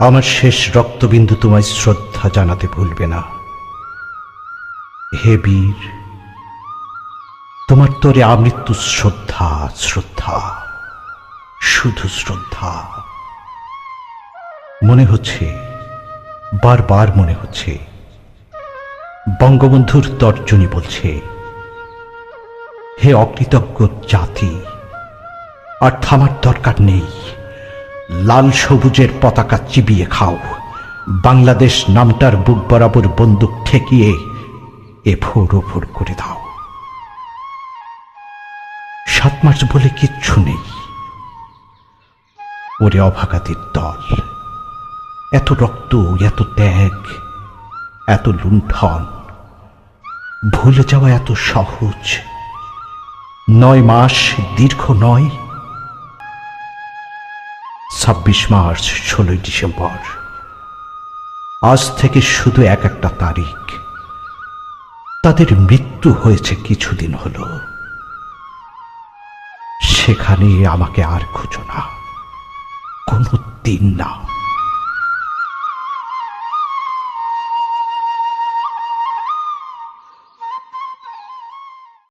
আমার শেষ রক্তবিন্দু তোমায় শ্রদ্ধা জানাতে ভুলবে না। হে বীর, তোমার তরে আমৃত্যু শ্রদ্ধা শ্রদ্ধা, শুধু শ্রদ্ধা। মনে হচ্ছে, বারবার মনে হচ্ছে, বঙ্গবন্ধুর তর্জনী বলছে, হে অকৃতজ্ঞ জাতি, আর থামার দরকার নেই। লাল সবুজের পতাকা চিবিয়ে খাও। বাংলাদেশ নামটার বুক বরাবর বন্দুক ঠেকিয়ে এ ফোর ওফোর করে দাও। সাত মাস বলে কিচ্ছু নেই। ওরে অভাগাতির দল, এত রক্ত, এত ত্যাগ, এত লুণ্ঠন, ভুলে যাওয়া এত সহজ। নয় মাস, দীর্ঘ নয় ছাব্বিশ মার্চ, ষোলোই ডিসেম্বর। আজ থেকে শুধু এক একটা তারিখ। তাদের মৃত্যু হয়েছে কিছুদিন হলো। সেখানে আমাকে আর খুঁজো না। কোনো দিন না।